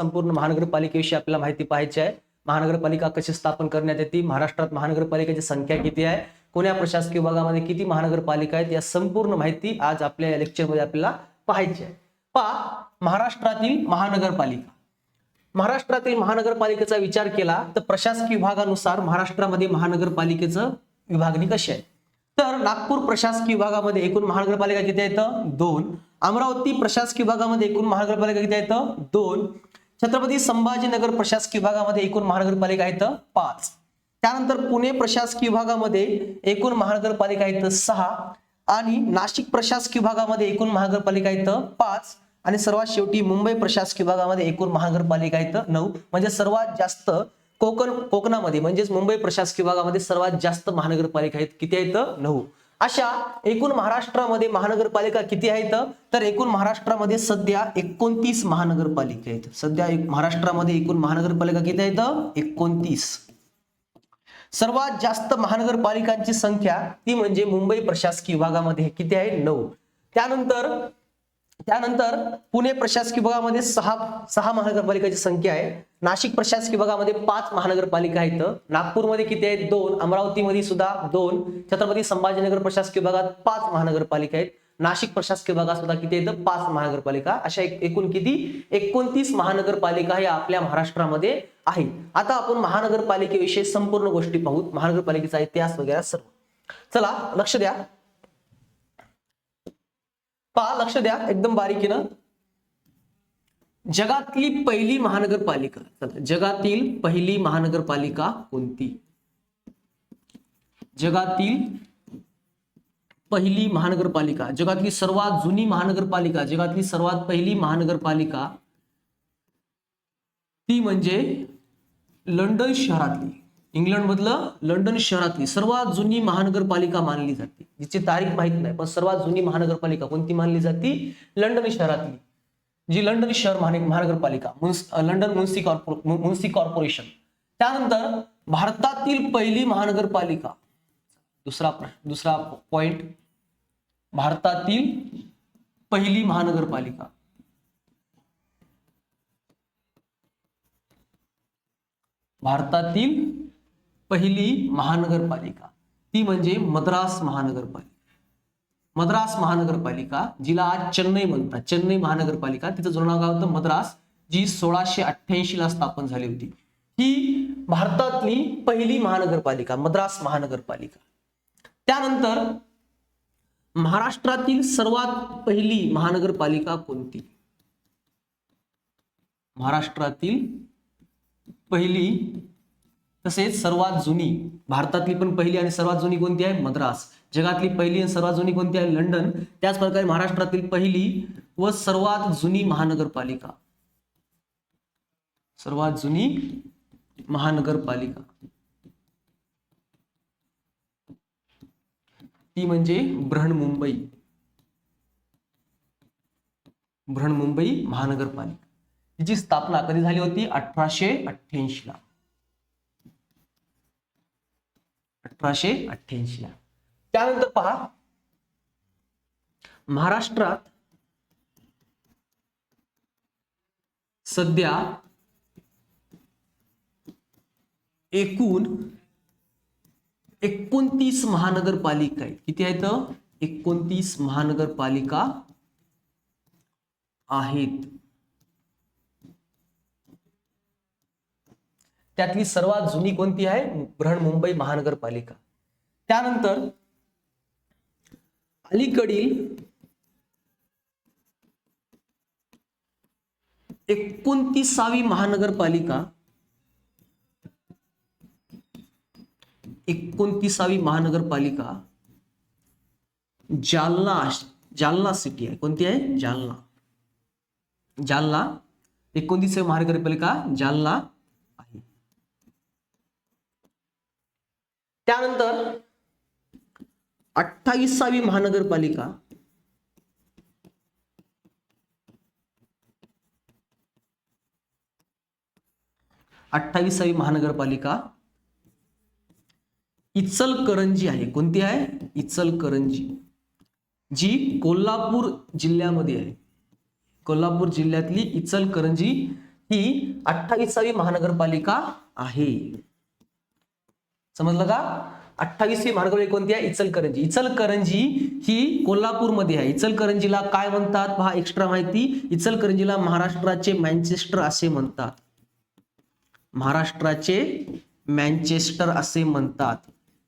संपूर्ण महानगरपालिकेविषयी आपल्याला माहिती पाहायची आहे. महानगरपालिका कशी स्थापन करण्यात येते? महाराष्ट्रात महानगरपालिकेची संख्या किती आहे? कोण्या प्रशासकीय विभागामध्ये किती महानगरपालिका आहेत? या संपूर्ण माहिती आज आपल्या या लेक्चरमध्ये आपल्याला पाहायची आहे. पा महाराष्ट्रातील महानगरपालिका. महाराष्ट्रातील महानगरपालिकेचा विचार केला तर प्रशासकीय विभागानुसार महाराष्ट्रामध्ये महानगरपालिकेचं विभागणी कशी आहे? तर नागपूर प्रशासकीय विभागामध्ये एकूण महानगरपालिका किती आहेत? दोन. अमरावती प्रशासकीय विभागामध्ये एकूण महानगरपालिका किती आहेत? दोन. छत्रपती संभाजीनगर प्रशासकीय विभागामध्ये एकूण महानगरपालिका आहेत पाच. त्यानंतर पुणे प्रशासकीय विभागामध्ये एकूण महानगरपालिका आहेत सहा आणि नाशिक प्रशासकीय विभागामध्ये एकूण महानगरपालिका आहेत पाच आणि सर्वात शेवटी मुंबई प्रशासकीय विभागामध्ये एकूण महानगरपालिका आहेत नऊ. म्हणजे सर्वात जास्त कोकण कोकणामध्ये म्हणजेच मुंबई प्रशासकीय विभागामध्ये सर्वात जास्त महानगरपालिका आहेत किती आहेत? नऊ. अशा एकूण महाराष्ट्रामध्ये महानगरपालिका किती आहेत? तर एकूण महाराष्ट्रामध्ये सध्या एकोणतीस महानगरपालिका आहेत. सध्या एक- महाराष्ट्रामध्ये एकूण महानगरपालिका किती आहेत? एकोणतीस. सर्वात जास्त महानगरपालिकांची संख्या ती म्हणजे मुंबई प्रशासकीय विभागामध्ये किती आहे? नऊ. त्यानंतर त्यानंतर पुणे प्रशासकीय विभागामध्ये सहा सहा महानगरपालिकाची संख्या आहे. नाशिक प्रशासकीय विभागामध्ये पाच महानगरपालिका आहेत. नागपूरमध्ये किती आहेत? दोन. अमरावतीमध्ये सुद्धा दोन. छत्रपती संभाजीनगर प्रशासकीय विभागात पाच महानगरपालिका आहेत. नाशिक प्रशासकीय विभागात सुद्धा किती आहेत? पाच महानगरपालिका. अशा एकूण किती? एकोणतीस महानगरपालिका या आपल्या महाराष्ट्रामध्ये आहे आता आपण महानगरपालिकेविषयी संपूर्ण गोष्टी पाहू. महानगरपालिकेचा इतिहास वगैरे सर्व. चला लक्ष द्या. पहा लक्ष द्या एकदम बारीकीनं जगातली पहिली महानगरपालिका जगातील पहिली महानगरपालिका कोणती? जगातील पहिली महानगरपालिका जगातली सर्वात जुनी महानगरपालिका जगातली सर्वात पहिली महानगरपालिका ती म्हणजे लंडन शहरातली. इंग्लंडमधलं लंडन शहरातली सर्वात जुनी महानगरपालिका मानली जाते. जिची तारीख माहीत नाही पण सर्वात जुनी महानगरपालिका कोणती मानली जाते? लंडन शहरातली. जी लंडन शहर महानगरपालिका लंडन मुन्सी कॉर्पोरे मुन्सी कॉर्पोरेशन. त्यानंतर भारतातील पहिली महानगरपालिका दुसरा दुसरा पॉइंट भारतातील पहिली महानगरपालिका. भारतातील पहिली महानगरपालिका. ती म्हणजे मद्रास महानगरपालिका. मद्रास महानगरपालिका जिला आज चेन्नई म्हणतात. चेन्नई महानगरपालिका तिचं जुनं गाव होतं? मद्रास जी सोळाशे अठ्ठ्याऐंशी ला स्थापन झाली होती. ही भारतातली पहिली महानगरपालिका मद्रास महानगरपालिका. त्यानंतर महाराष्ट्रातील सर्वात पहिली महानगरपालिका कोणती? महाराष्ट्रातील पहिली तसेच सर्वात जुनी भारतातली पण पहिली आणि सर्वात जुनी कोणती आहे? मद्रास. जगातली पहिली आणि सर्वात जुनी कोणती आहे? लंडन. त्याच प्रकारे महाराष्ट्रातील पहिली व सर्वात जुनी महानगरपालिका. सर्वात जुनी महानगरपालिका. ती म्हणजे बृहन्मुंबई बृहन्मुंबई महानगरपालिका. तिची स्थापना कधी झाली होती? अठराशे अठ्ठ्याऐंशी ला. अठराशे अठ्ठ्याऐंशी ला. त्यानंतर पहा महाराष्ट्रात सध्या एकूण एकोणतीस महानगरपालिका आहेत. किती आहेत? एकोणतीस महानगरपालिका आहेत. त्यातली सर्वात जुनी कोणती आहे? बृहन्मुंबई महानगरपालिका. त्यानंतर अलीकडील एकोणतीसावी महानगरपालिका एकोणतीसावी महानगरपालिका जालना जालना सिटी आहे. कोणती आहे? जालना. जालना. एकोणतीसावी महानगरपालिका जालना आहे त्यानंतर अठ्ठावीसावी महानगरपालिका. अठ्ठावीसावी महानगरपालिका. इचलकरंजी आहे. कोणती आहे? इचलकरंजी. जी कोल्हापूर जिल्ह्यामध्ये आहे. कोल्हापूर जिल्ह्यातली इचलकरंजी ही अठ्ठावीसावी महानगरपालिका आहे. समजलं का? अठ्ठावीसवी मार्गवळी कोणती आहे? इचलकरंजी. इचलकरंजी ही कोल्हापूरमध्ये आहे. इचलकरंजीला काय म्हणतात? पहा एक्स्ट्रा माहिती. इचलकरंजीला महाराष्ट्राचे मॅन्चेस्टर असे म्हणतात. महाराष्ट्राचे मँचेस्टर असे म्हणतात.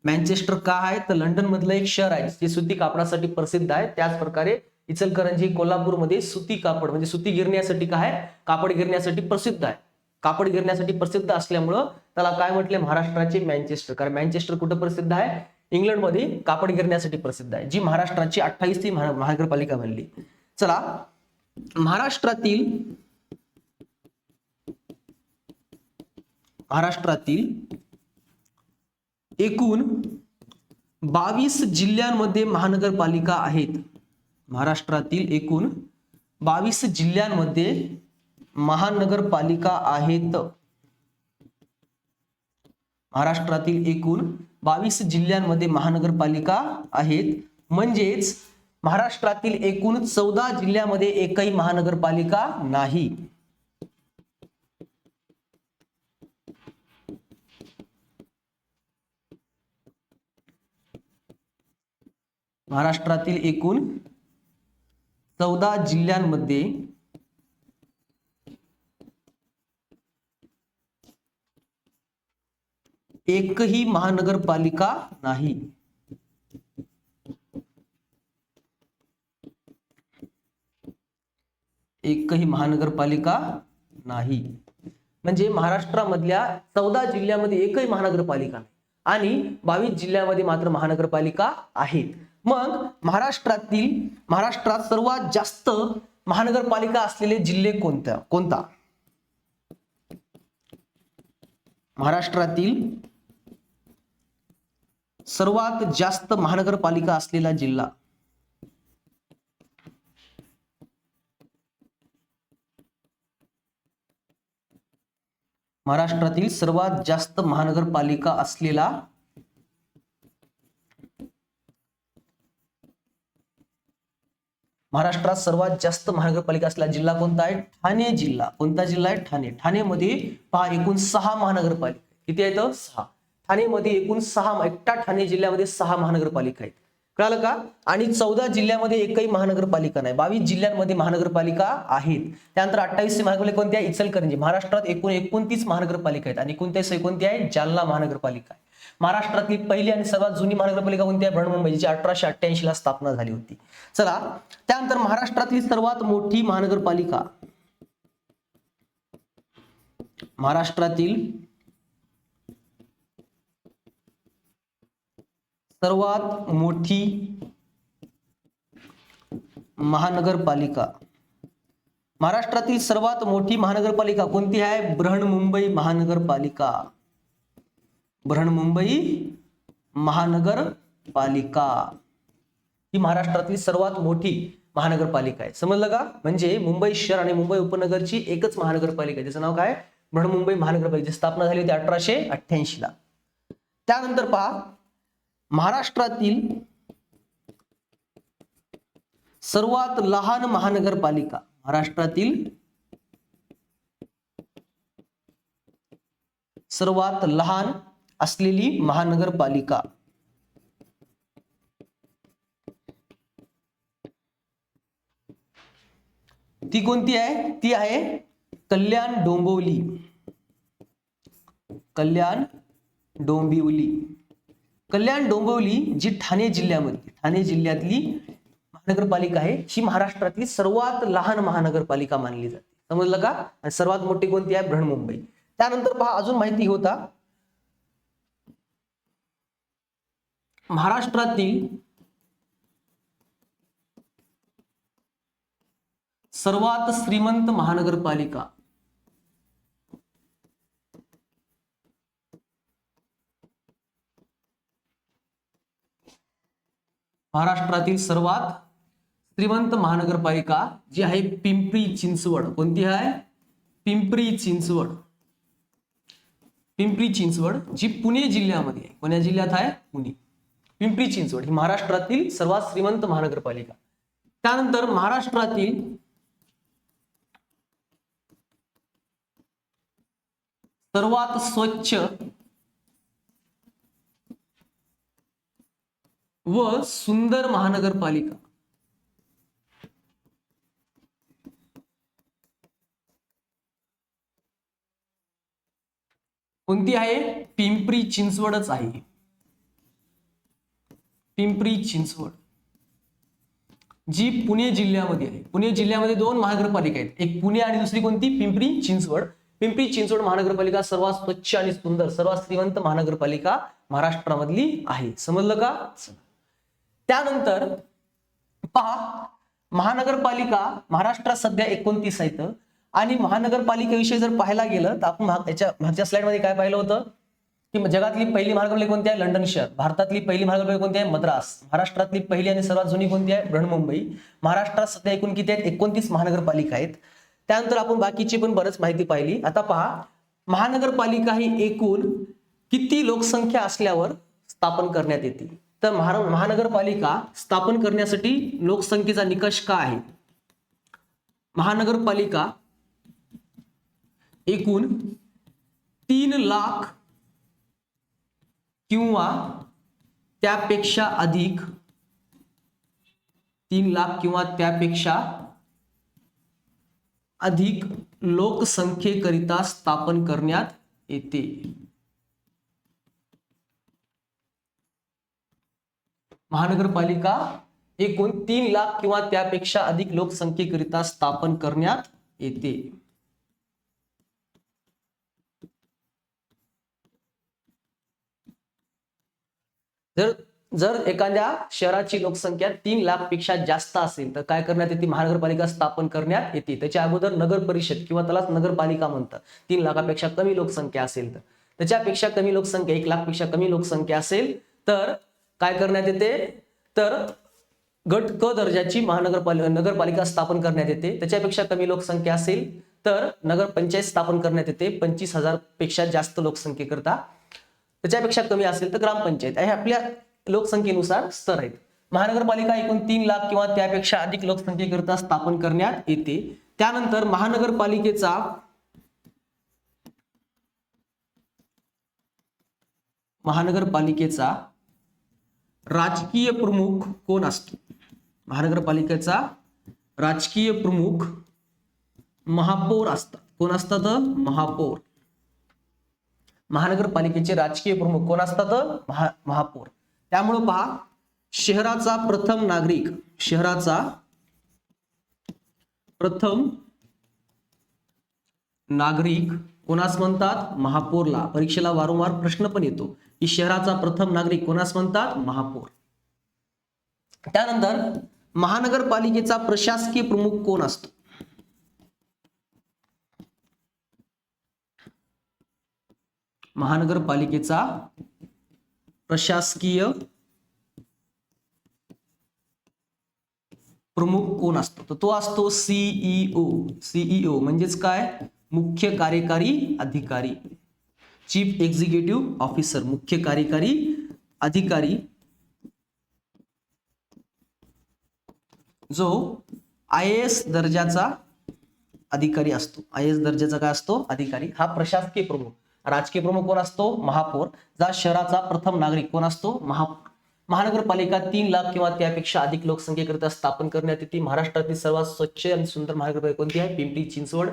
मँचेस्टर का आहे? तर लंडन मधलं एक शहर आहे जे सुती कापडासाठी प्रसिद्ध आहे. त्याच प्रकारे इचलकरंजी कोल्हापूरमध्ये सुती कापड म्हणजे सुती गिरण्यासाठी काय आहे? कापड गिरण्यासाठी प्रसिद्ध आहे. कापड गिरण्यासाठी प्रसिद्ध असल्यामुळं त्याला काय म्हटले? महाराष्ट्राचे मॅन्चेस्टर कारण मॅन्चेस्टर कुठं प्रसिद्ध आहे? इंग्लंडमध्ये कापड गिरण्यासाठी प्रसिद्ध आहे. जी महाराष्ट्राची अठ्ठावीसवी महा- महानगरपालिका बनली. चला महाराष्ट्रातील महाराष्ट्रातील एकूण बावीस जिल्ह्यांमध्ये महानगरपालिका आहेत. महाराष्ट्रातील एकूण बावीस जिल्ह्यांमध्ये महानगरपालिका आहेत. महाराष्ट्रातील एकूण बावीस जिल्ह्यांमध्ये महानगरपालिका आहेत. म्हणजेच महाराष्ट्रातील एकूण चौदा जिल्ह्यामध्ये एकही महानगरपालिका नाही. महाराष्ट्रातील एकूण चौदा जिल्ह्यांमध्ये एकही महानगरपालिका नाही. एकही महानगरपालिका नाही. म्हणजे महाराष्ट्रामधल्या चौदा जिल्ह्यामध्ये एकही महानगरपालिका नाही. आणि बावीस जिल्ह्यामध्ये मात्र महानगरपालिका आहेत. मग महाराष्ट्रातील महाराष्ट्रात सर्वात जास्त महानगरपालिका असलेले जिल्हे कोणत्या? कोणता? महाराष्ट्रातील सर्वात जास्त महानगरपालिका असलेला जिल्हा? महाराष्ट्रातील सर्वात जास्त महानगरपालिका असलेला? महाराष्ट्रात सर्वात जास्त महानगरपालिका असलेला जिल्हा कोणता आहे? ठाणे जिल्हा. कोणता जिल्हा आहे? ठाणे. ठाणेमध्ये पहा एकूण सहा महानगरपालिका. किती आहेत? सहा. ठाणेमध्ये एकूण सहा एकटा ठाणे जिल्ह्यामध्ये सहा महानगरपालिका आहेत. कळालं का? आणि चौदा जिल्ह्यामध्ये एकही महानगरपालिका नाही. बावीस जिल्ह्यांमध्ये महानगरपालिका आहेत. त्यानंतर अठ्ठावीसशे महानगरपालिका कोणत्या? आहे इचलकरंजी. महाराष्ट्रात एकूण एकोणतीस महानगरपालिका आहेत. आणि एकोणतीस कोणती आहे जालना महानगरपालिका आहे. महाराष्ट्रातली पहिली आणि सर्वात जुनी महानगरपालिका कोणती आहे? बृहन्मुंबई जी अठराशे अठ्ठ्याऐंशी ला स्थापना झाली होती. चला त्यानंतर महाराष्ट्रातली सर्वात मोठी महानगरपालिका. महाराष्ट्रातील सर्वात मोठी महानगरपालिका. महाराष्ट्रातील सर्वात मोठी महानगरपालिका कोणती आहे? बृहन्मुंबई महानगरपालिका. बृहन्मुंबई महानगरपालिका. ही महाराष्ट्रातली सर्वात मोठी महानगरपालिका आहे. समजलं का? म्हणजे मुंबई शहर आणि मुंबई उपनगरची एकच महानगरपालिका आहे. त्याचं नाव काय? बृहन्मुंबई महानगरपालिकेची स्थापना झाली होती अठराशे अठ्ठ्याऐंशी ला त्यानंतर पहा महाराष्ट्रातील सर्वात लहान महानगरपालिका महाराष्ट्रातील सर्वात लहान असलेली महानगरपालिका ती कोणती आहे? ती आहे कल्याण डोंबिवली. कल्याण डोंबिवली. कल्याण डोंबिवली जी ठाणे जिल्ह्यामध्ये ठाणे जिल्ह्यातली महानगरपालिका आहे ही महाराष्ट्रातली सर्वात लहान महानगरपालिका मानली जाते. समजलं का? आणि सर्वात मोठी कोणती आहे? बृहन्मुंबई. त्यानंतर पहा अजून माहिती होता. महाराष्ट्रातील सर्वात श्रीमंत महानगरपालिका महाराष्ट्रातील सर्वात श्रीमंत महानगरपालिका जी आहे पिंपरी चिंचवड. कोणती आहे? पिंपरी चिंचवड. पिंपरी चिंचवड जी पुणे जिल्ह्यामध्ये आहे. कोण्या जिल्ह्यात आहे? पुणे. पिंपरी चिंचवड ही महाराष्ट्रातील सर्वात श्रीमंत महानगरपालिका. त्यानंतर महाराष्ट्रातील सर्वात स्वच्छ व सुंदर महानगरपालिका. कोणती आहे? पिंपरी चिंचवडच आहे. पिंपरी चिंचवड. जी पुणे जिल्ह्यामध्ये आहे. पुणे जिल्ह्यामध्ये दोन महानगरपालिका आहेत. एक पुणे आणि दुसरी कोणती? पिंपरी चिंचवड. पिंपरी चिंचवड महानगरपालिका सर्वात स्वच्छ आणि सुंदर सर्वात श्रीमंत महानगरपालिका महाराष्ट्रामधली आहे. समजलं का? त्यानंतर पहा महानगरपालिका महाराष्ट्रात सध्या एकोणतीस आहेत. आणि महानगरपालिकेविषयी जर पाहायला गेलं तर आपण याच्या मागच्या स्लाइडमध्ये काय पाहिलं होतं? की जगातली पहिली महानगरपालिका कोणती आहे? लंडन शहर. भारतातली पहिली महानगरपालिका कोणती आहे? मद्रास. महाराष्ट्रातली पहिली आणि सर्वात जुनी कोणती आहे? बृहन्मुंबई. महाराष्ट्रात सध्या एकूण किती आहेत? एकोणतीस महानगरपालिका आहेत. त्यानंतर आपण बाकीची पण बरंच माहिती पाहिली. आता पहा महानगरपालिका ही एकूण किती लोकसंख्या असल्यावर स्थापन करण्यात येते तर महारा महानगरपालिका स्थापन करण्यासाठी लोकसंख्येचा निकष काय आहे? महानगरपालिका एकूण तीन लाख किंवा त्यापेक्षा अधिक तीन लाख किंवा त्यापेक्षा अधिक लोकसंख्येकरिता स्थापन करण्यात येते. महानगरपालिका एकूण तीन लाख किंवा त्यापेक्षा अधिक लोकसंख्येकरिता स्थापन करण्यात येते. जर जर एखाद्या शहराची लोकसंख्या तीन लाखपेक्षा जास्त असेल तर काय करण्यात येते? महानगरपालिका स्थापन करण्यात येते. त्याच्या अगोदर नगर परिषद किंवा त्यालाच नगरपालिका म्हणतात. तीन लाखापेक्षा कमी लोकसंख्या असेल तर. त्याच्यापेक्षा कमी लोकसंख्या एक लाखपेक्षा कमी लोकसंख्या असेल तर काय करण्यात येते? तर गट क दर्जाची महानगरपालिका नगरपालिका स्थापन करण्यात येते. त्याच्यापेक्षा कमी लोकसंख्या असेल तर नगर पंचायत स्थापन करण्यात येते. पंचवीस हजारपेक्षा जास्त लोकसंख्येकरता. त्याच्यापेक्षा कमी असेल तर ग्रामपंचायत. हे आपल्या लोकसंख्येनुसार स्तर आहेत. महानगरपालिका एकूण तीन लाख किंवा त्यापेक्षा अधिक लोकसंख्येकरिता स्थापन करण्यात येते. त्यानंतर महानगरपालिकेचा महानगरपालिकेचा राजकीय प्रमुख कोण असतो महानगरपालिकेचा राजकीय प्रमुख महापौर असतात. कोण असतात? महापौर. महानगरपालिकेचे राजकीय प्रमुख कोण असतात? महा महापौर. त्यामुळं पहा शहराचा प्रथम नागरिक शहराचा प्रथम नागरिक कोणास म्हणतात? महापौरला. परीक्षेला वारंवार प्रश्न पण येतो. की शहराचा प्रथम नागरिक कोणास म्हणतात? महापौर. त्यानंतर महानगरपालिकेचा प्रशासकीय प्रमुख कोण असतो? महानगरपालिकेचा प्रशासकीय प्रमुख कोण असतो? तर तो असतो सीईओ सीईओ म्हणजेच काय? मुख्य कार्यकारी अधिकारी. चीफ एक्झिक्युटिव्ह ऑफिसर मुख्य कार्यकारी अधिकारी. जो आय एस दर्जाचा अधिकारी असतो. आय एस दर्जाचा काय असतो? अधिकारी. हा प्रशासकीय प्रमुख. राजकीय प्रमुख कोण असतो? महापौर. जा शहराचा प्रथम नागरिक कोण असतो? महापौर. महानगरपालिका तीन लाख किंवा त्यापेक्षा अधिक लोकसंख्येकरिता स्थापन करण्यात येते. महाराष्ट्रातील सर्वात स्वच्छ आणि सुंदर महानगरपालिका कोणती आहे? पिंपरी चिंचवड.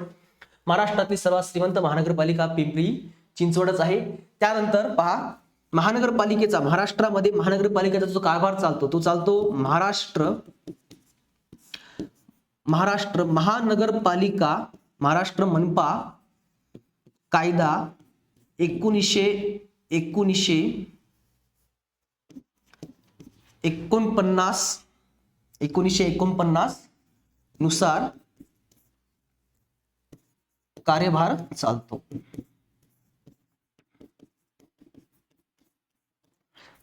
महाराष्ट्रातील सर्वात श्रीमंत महानगरपालिका पिंपरी चिंचवडच आहे. त्यानंतर पहा महानगरपालिकेचा महाराष्ट्रामध्ये महानगरपालिकेचा जो कारभार चालतो तो चालतो महाराष्ट्र महाराष्ट्र महानगरपालिका महाराष्ट्र मनपा कायदा एकोणीसशे एकोणीसशे एकोणपन्नास एकोणीसशे एकोणपन्नासनुसार कार्यभार चालतो.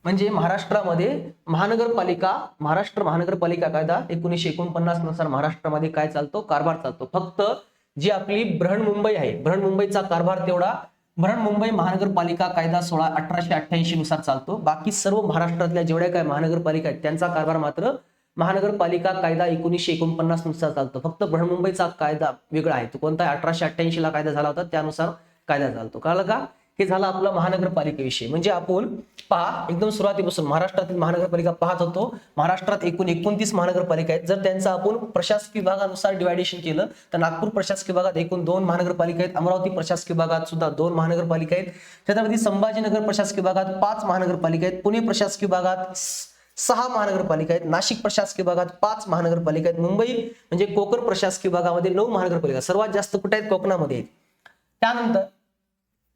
म्हणजे महाराष्ट्रामध्ये महानगरपालिका महाराष्ट्र महानगरपालिका कायदा एकोणीसशे एकोणपन्नासनुसार महाराष्ट्रामध्ये काय चालतो? कारभार चालतो. फक्त जी आपली बृहन्मुंबई आहे बृहन्मुंबईचा कारभार तेवढा बृहन्मुंबई महानगरपालिका कायदा सोळा अठराशे अठ्ठ्याऐंशी नुसार चालतो. बाकी सर्व महाराष्ट्रातल्या जेवढ्या काय महानगरपालिका आहेत त्यांचा कारभार मात्र महानगरपालिका कायदा एकोणीसशे एकोणपन्नासनुसार चालतो. फक्त बृहन्मुंबईचा कायदा वेगळा आहे. तो कोणता अठराशे अठ्ठ्याऐंशी ला कायदा झाला होता त्यानुसार कायदा चालतो कळलं का? हे झालं आपला महानगरपालिकेविषयी म्हणजे आपण पहा एकदम सुरुवातीपासून महाराष्ट्रातील महानगरपालिका पाहत होतो. महाराष्ट्रात एकूण एकोणतीस महानगरपालिका आहेत. जर त्यांचं आपण प्रशासकीय विभागानुसार डिवायडेशन केलं तर नागपूर प्रशासकीय विभागात एकूण दोन महानगरपालिका आहेत. अमरावती प्रशासकीय विभागात सुद्धा दोन महानगरपालिका आहेत. त्याच्यामध्ये संभाजीनगर प्रशासकीय विभागात पाच महानगरपालिका आहेत. पुणे प्रशासकीय विभागात सहा महानगरपालिका आहेत. नाशिक प्रशासकीय विभागात पाच महानगरपालिका आहेत. मुंबई म्हणजे कोकण प्रशासकीय विभागामध्ये नऊ महानगरपालिका. सर्वात जास्त कुठे आहेत? कोकणामध्ये आहेत. त्यानंतर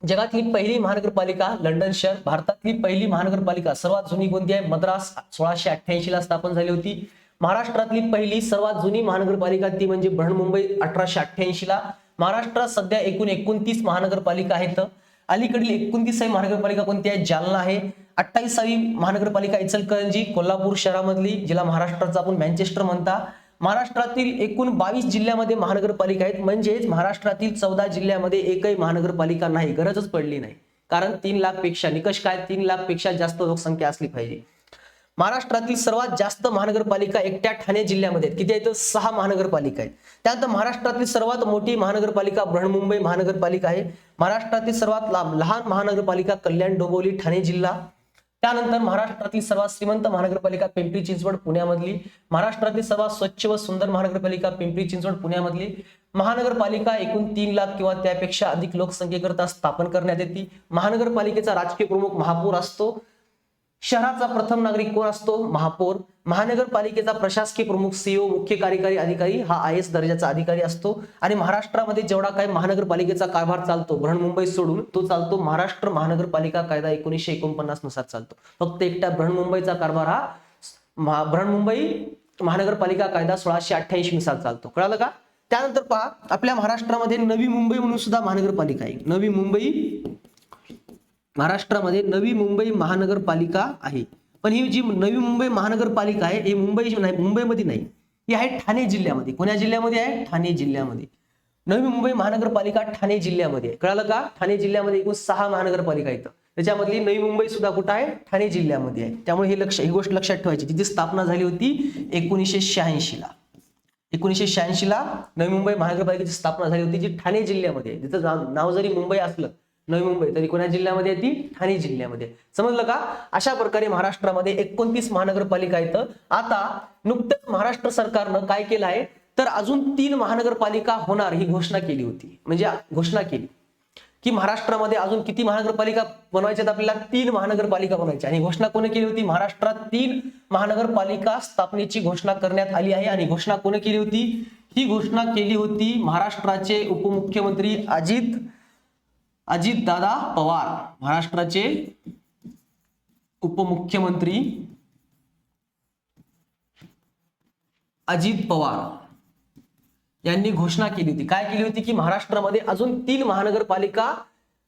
जगातली पहिली महानगरपालिका लंडन शहर भारतातली पहिली महानगरपालिका सर्वात जुनी कोणती आहे? मद्रास सोळाशे अठ्ठ्याऐंशी ला स्थापन झाली होती. महाराष्ट्रातली पहिली सर्वात जुनी महानगरपालिका ती म्हणजे बृहन्मुंबई अठराशे अठ्ठ्याऐंशी ला. महाराष्ट्रात सध्या एकूण एकोणतीस महानगरपालिका आहेत. अलीकडील एकोणतीस महानगरपालिका कोणती आहे? जालना आहे. अठ्ठावीसावी महानगरपालिका इचलकरंजी कोल्हापूर शहरामधली जिला महाराष्ट्राचा आपण मँचेस्टर म्हणता. महाराष्ट्रातील एकूण बावीस जिल्ह्यामध्ये महानगरपालिका आहेत. म्हणजेच महाराष्ट्रातील चौदा जिल्ह्यामध्ये एकही महानगरपालिका नाही. गरजच पडली नाही. कारण तीन लाखपेक्षा निकष काय? तीन लाखपेक्षा जास्त लोकसंख्या असली पाहिजे. महाराष्ट्रातील सर्वात जास्त महानगरपालिका एकट्या ठाणे जिल्ह्यामध्ये आहेत. किती आहेत? सहा महानगरपालिका आहेत. त्यानंतर महाराष्ट्रातील सर्वात मोठी महानगरपालिका बृहन्मुंबई महानगरपालिका आहे. महाराष्ट्रातील सर्वात लहान महानगरपालिका कल्याण डोंबोली ठाणे जिल्हा. त्यानंतर महाराष्ट्रातील सर्वात श्रीमंत महानगरपालिका पिंपरी चिंचवड पुण्यामधली महाराष्ट्रातील सर्वात स्वच्छ व सुंदर महानगरपालिका पिंपरी चिंचवड पुण्यामधली महानगरपालिका एकूण तीन लाख किंवा त्यापेक्षा अधिक लोकसंख्येकरता स्थापन करण्यात येते. महानगरपालिकेचा राजकीय प्रमुख महापौर असतो. शहराचा प्रथम नागरिक कोण असतो? महापौर. महानगरपालिकेचा प्रशासकीय प्रमुख सीओ मुख्य कार्यकारी अधिकारी हा आय एस दर्जाचा अधिकारी असतो आणि महाराष्ट्रामध्ये जेवढा काय महानगरपालिकेचा कारभार चालतो बृहन्मुंबई सोडून तो चालतो महाराष्ट्र महानगरपालिका कायदा एकोणीसशे एकोणपन्नासनुसार चालतो. फक्त एकट्या बृहन्मुंबईचा कारभार हा महा- बृहन्मुंबई महानगरपालिका कायदा सोळाशे अठ्ठ्याऐंशी नुसार चालतो. कळालं का? त्यानंतर पहा आपल्या महाराष्ट्रामध्ये नवी मुंबई म्हणून सुद्धा महानगरपालिका आहे. नवी मुंबई महाराष्ट्रामध्ये नवी मुंबई महानगरपालिका आहे. पण ही जी नवी मुंबई महानगरपालिका आहे ही मुंबई नाही मुंबईमध्ये नाही. ही आहे ठाणे जिल्ह्यामध्ये. कोण्या जिल्ह्यामध्ये आहे? ठाणे जिल्ह्यामध्ये. नवी मुंबई महानगरपालिका ठाणे जिल्ह्यामध्ये कळालं का? ठाणे जिल्ह्यामध्ये एकूण सहा महानगरपालिका आहेत. त्याच्यामधली नवी मुंबई सुद्धा कुठं आहे? ठाणे जिल्ह्यामध्ये आहे. त्यामुळे ही लक्ष ही गोष्ट लक्षात ठेवायची. तिची स्थापना झाली होती एकोणीसशे शहाऐंशीला एकोणीसशे शहाऐंशीला नवी मुंबई महानगरपालिकेची स्थापना झाली होती जी ठाणे जिल्ह्यामध्ये जिथं नाव जरी मुंबई असलं नवी मुंबई. तरी कोणा जिल्ह्यामध्ये येते ती? ठाणे जिल्ह्यामध्ये. समजलं का? अशा प्रकारे महाराष्ट्रामध्ये एकोणतीस महानगरपालिका येतं आता नुकतंच महाराष्ट्र सरकारनं काय केलं आहे? तर अजून तीन महानगरपालिका होणार ही घोषणा केली होती. म्हणजे घोषणा केली. की महाराष्ट्रामध्ये अजून किती महानगरपालिका बनवायच्यात? आपल्याला तीन महानगरपालिका बनवायच्या. आणि घोषणा कोणी केली होती? महाराष्ट्रात तीन महानगरपालिका स्थापनेची घोषणा करण्यात आली आहे. आणि घोषणा कोणी केली होती? ही घोषणा केली होती महाराष्ट्राचे उपमुख्यमंत्री अजित अजित दादा पवार महाराष्ट्राचे उपमुख्यमंत्री अजित पवार यांनी घोषणा केली होती. काय केली होती की महाराष्ट्रामध्ये अजून तीन महानगरपालिका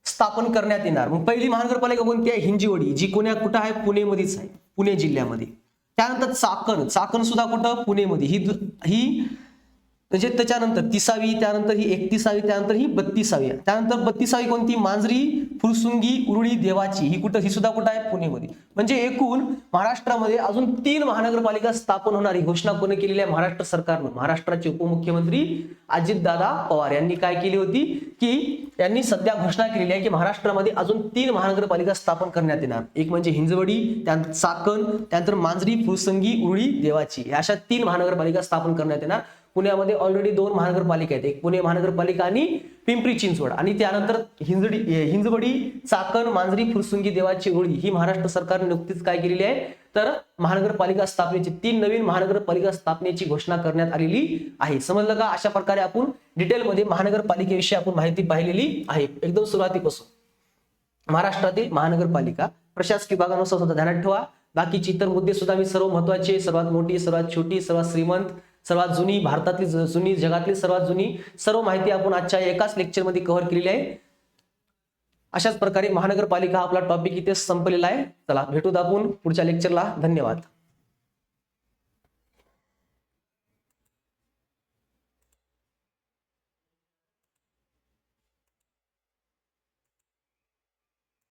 स्थापन करण्यात येणार. मग पहिली महानगरपालिका कोणती आहे? हिंजीवडी जी कोण्या कुठं आहे? पुणेमध्येच आहे. पुणे जिल्ह्यामध्ये. त्यानंतर चाकण. चाकण सुद्धा कुठं? पुणेमध्ये. ही ही म्हणजे त्याच्यानंतर तिसावी त्यानंतर ही एकतीसावी त्यानंतर ही बत्तीसावी. त्यानंतर बत्तीसावी कोणती? मांजरी फुरसुंगी उरुळी देवाची. ही कुठं ही सुद्धा कुठं आहे? पुणेमध्ये. म्हणजे एकूण महाराष्ट्रामध्ये अजून तीन महानगरपालिका स्थापन होणार ही घोषणा कोणी केलेली आहे? महाराष्ट्र सरकारनं. महाराष्ट्राचे उपमुख्यमंत्री अजितदादा पवार यांनी काय केली होती? की त्यांनी सध्या घोषणा केलेली आहे की महाराष्ट्रामध्ये अजून तीन महानगरपालिका स्थापन करण्यात येणार. एक म्हणजे हिंजवडी त्यानंतर चाकण त्यानंतर मांजरी फुरसंगी उरुळी देवाची. अशा तीन महानगरपालिका स्थापन करण्यात येणार. पुण्यामध्ये ऑलरेडी दोन महानगरपालिका आहेत. एक पुणे महानगरपालिका आणि पिंपरी चिंचवड. आणि त्यानंतर हिंजडी हिंजवडी चाकण मांजरी फुरसुंगी देवाची ओळी ही महाराष्ट्र सरकारने नुकतीच काय केलेली आहे? तर महानगरपालिका स्थापनेची तीन नवीन महानगरपालिका स्थापनेची घोषणा करण्यात आलेली आहे. समजलं का? अशा प्रकारे आपण डिटेलमध्ये महानगरपालिकेविषयी आपण माहिती पाहिलेली आहे. एकदम सुरुवातीपासून. महाराष्ट्रातील महानगरपालिका प्रशासकीय विभागानुसार सुद्धा ध्यानात ठेवा. बाकीचे इतर मुद्दे सुद्धा मी सर्व महत्त्वाचे सर्वात मोठी सर्वात छोटी सर्वात श्रीमंत सर्वात जुनी भारतातली जुनी जगातली सर्वात जुनी सर्व माहिती आपण आजच्या एकाच लेक्चरमध्ये कव्हर केलेली आहे. अशाच प्रकारे महानगरपालिका आपला टॉपिक इथे संपलेला आहे. चला भेटूत आपण पुढच्या लेक्चरला धन्यवाद.